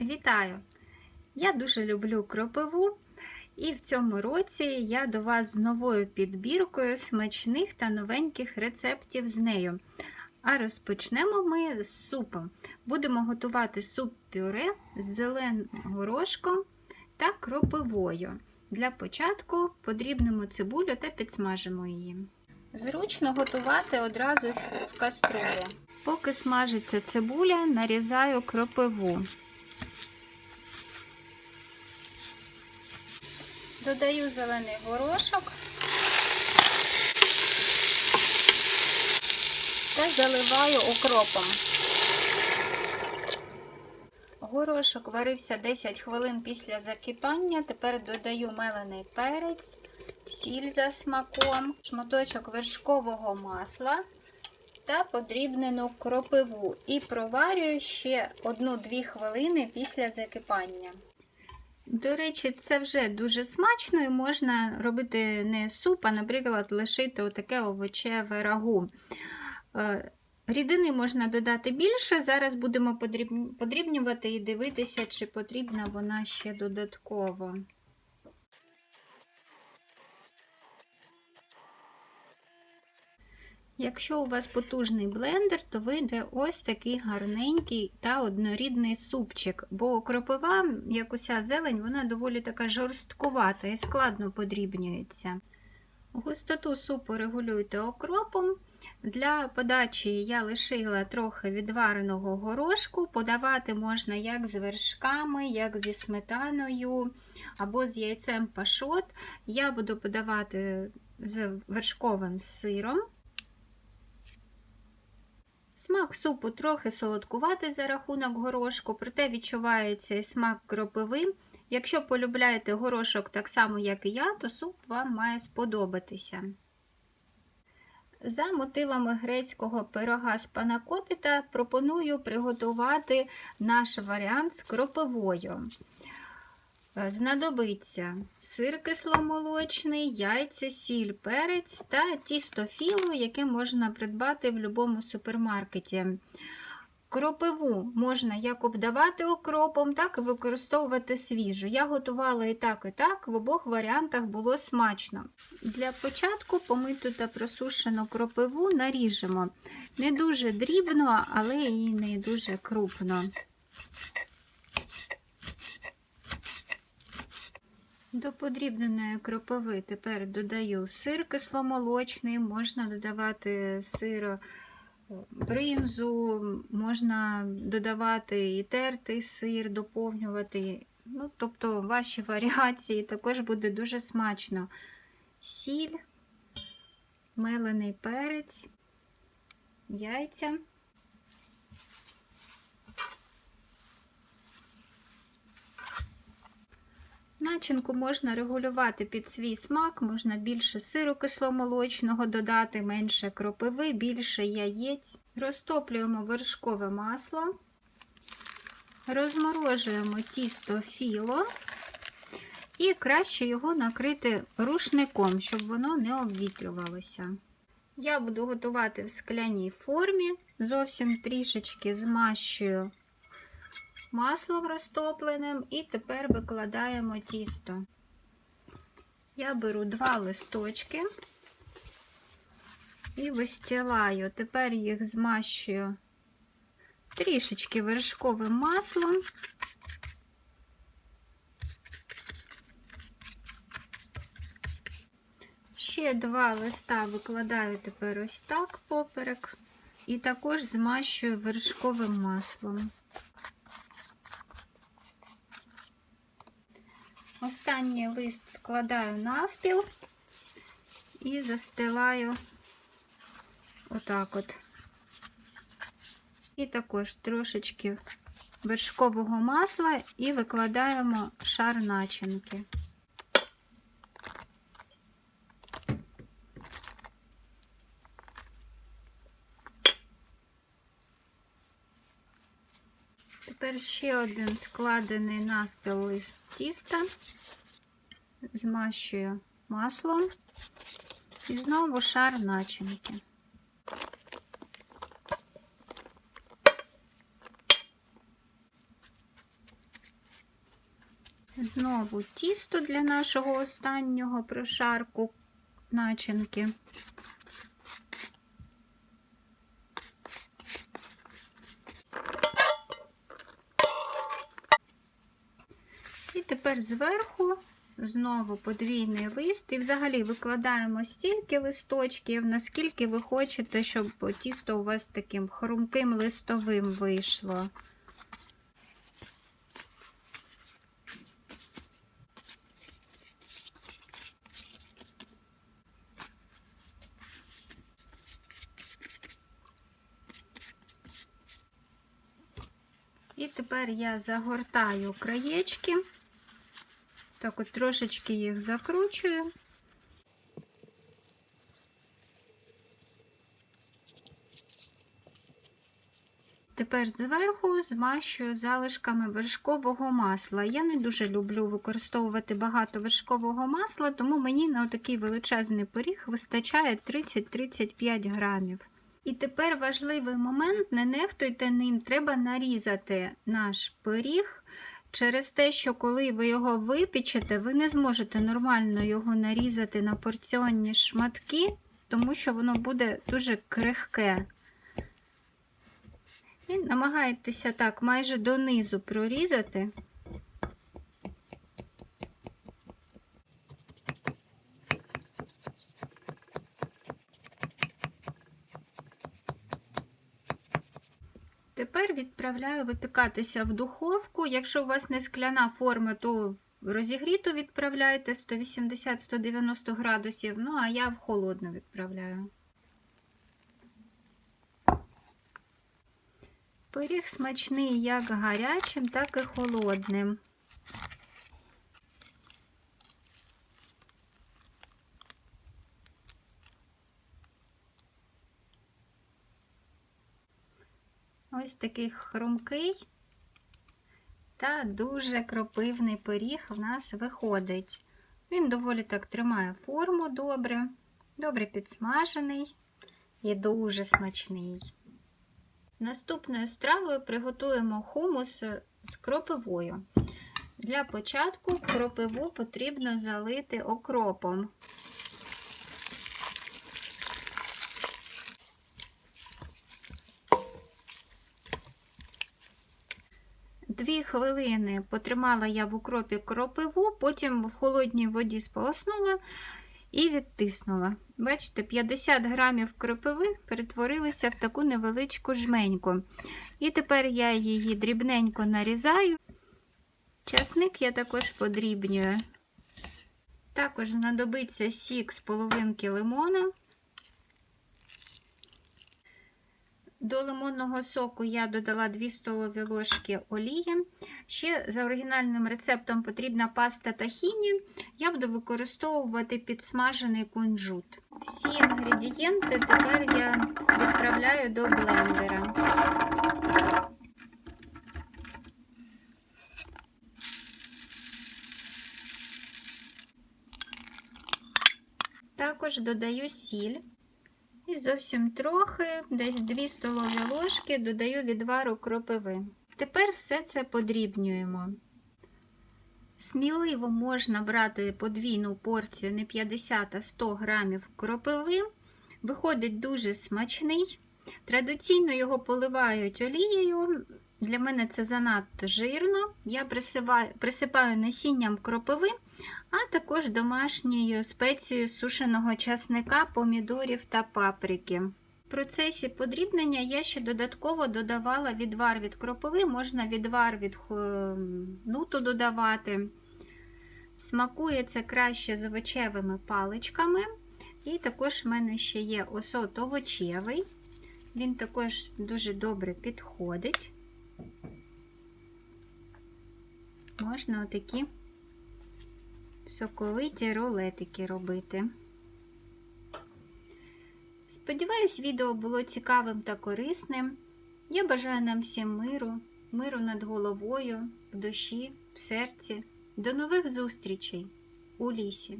Вітаю! Я дуже люблю кропиву, і в цьому році я до вас з новою підбіркою смачних та новеньких рецептів з нею. А розпочнемо ми з супом. Будемо готувати суп-пюре з зеленим горошком та кропивою. Для початку подрібнемо цибулю та підсмажимо її. Зручно готувати одразу в каструлі. Поки смажиться цибуля, нарізаю кропиву. Додаю зелений горошок та заливаю окропом. Горошок варився 10 хвилин після закипання. Тепер додаю мелений перець, сіль за смаком, шматочок вершкового масла та подрібнену кропиву. І проварюю ще 1-2 хвилини після закипання. До речі, це вже дуже смачно і можна робити не суп, а, наприклад, лишити отаке овочеве рагу. Рідини можна додати більше. Зараз будемо подрібнювати і дивитися, чи потрібна вона ще додатково. Якщо у вас потужний блендер, то вийде ось такий гарненький та однорідний супчик, бо кропива, як уся зелень, вона доволі така жорсткувата і складно подрібнюється. Густоту супу регулюйте окропом. Для подачі я лишила трохи відвареного горошку. Подавати можна як з вершками, як зі сметаною або з яйцем пашот. Я буду подавати з вершковим сиром. Смак супу трохи солодкуватий за рахунок горошку, проте відчувається і смак кропиви. Якщо полюбляєте горошок так само, як і я, то суп вам має сподобатися. За мотивами грецького пирога з панакопіта пропоную приготувати наш варіант з кропивою. Знадобиться сир кисломолочний, яйця, сіль, перець та тісто філо, яке можна придбати в будь-якому супермаркеті. Кропиву можна як обдавати окропом, так і використовувати свіжу. Я готувала і так, і так, в обох варіантах було смачно. Для початку помиту та просушену кропиву наріжемо. Не дуже дрібно, але і не дуже крупно. До подрібненої кропиви тепер додаю сир кисломолочний, можна додавати сир бринзу, можна додавати і тертий сир, доповнювати. Ну, Тобто ваші варіації також буде дуже смачно. Сіль, мелений перець, яйця. Начинку можна регулювати під свій смак, можна більше сиру кисломолочного додати, менше кропиви, більше яєць. Розтоплюємо вершкове масло, розморожуємо тісто філо і краще його накрити рушником, щоб воно не обвітрювалося. Я буду готувати в скляній формі, зовсім трішечки змащую маслом розтопленим, і тепер викладаємо тісто. Я беру два листочки і вистілаю. Тепер їх змащую трішечки вершковим маслом. Ще два листа викладаю тепер ось так поперек, і також змащую вершковим маслом. Останній лист складаю навпіл і застилаю отак от. І також трошечки вершкового масла і викладаємо шар начинки. Тепер ще один складений навпіл лист тіста, змащую маслом і знову шар начинки. Знову тісто для нашого останнього прошарку начинки. І тепер зверху знову подвійний лист. І взагалі викладаємо стільки листочків, наскільки ви хочете, щоб тісто у вас таким хрумким листовим вийшло. І тепер я загортаю краєчки. Так от трошечки їх закручую. Тепер зверху змащую залишками вершкового масла. Я не дуже люблю використовувати багато вершкового масла, тому мені на такий величезний поріг вистачає 30-35 грамів. І тепер важливий момент: не нехтуйте ним, треба нарізати наш пиріг. Через те, що коли ви його випічете, ви не зможете нормально його нарізати на порціонні шматки, тому що воно буде дуже крихке. І намагайтеся так майже донизу прорізати. Тепер відправляю випікатися в духовку. Якщо у вас не скляна форма, то розігріту відправляйте 180-190 градусів. Ну, а я в холодну відправляю. Пиріг смачний як гарячим, так і холодним. Ось такий хрумкий та дуже кропивний пиріг в нас виходить. Він доволі так тримає форму добре, добре підсмажений і дуже смачний. Наступною стравою приготуємо хумус з кропивою. Для початку кропиву потрібно залити окропом. Дві хвилини потримала я в укропі кропиву, потім в холодній воді сполоснула і відтиснула. Бачите, 50 грамів кропиви перетворилися в таку невеличку жменьку. І тепер я її дрібненько нарізаю. Часник я також подрібнюю. Також знадобиться сік з половинки лимона. До лимонного соку я додала 2 столові ложки олії. Ще за оригінальним рецептом потрібна паста тахіні. Я буду використовувати підсмажений кунжут. Всі інгредієнти тепер я відправляю до блендера. Також додаю сіль. І зовсім трохи, десь 2 столові ложки, додаю відвару кропиви. Тепер все це подрібнюємо. Сміливо можна брати подвійну порцію не 50, а 100 грамів кропиви. Виходить дуже смачний. Традиційно його поливають олією. Для мене це занадто жирно. Я присипаю, присипаю насінням кропиви, а також домашньою спецією сушеного часника, помідорів та паприки. В процесі подрібнення я ще додатково додавала відвар від кропиви, можна відвар від нуту додавати. Смакує це краще з овочевими паличками. І також в мене ще є осот овочевий. Він також дуже добре підходить. Можна отакі соковиті рулетики робити. Сподіваюсь, відео було цікавим та корисним. Я бажаю нам всім миру, миру над головою, в душі, в серці. До нових зустрічей у лісі!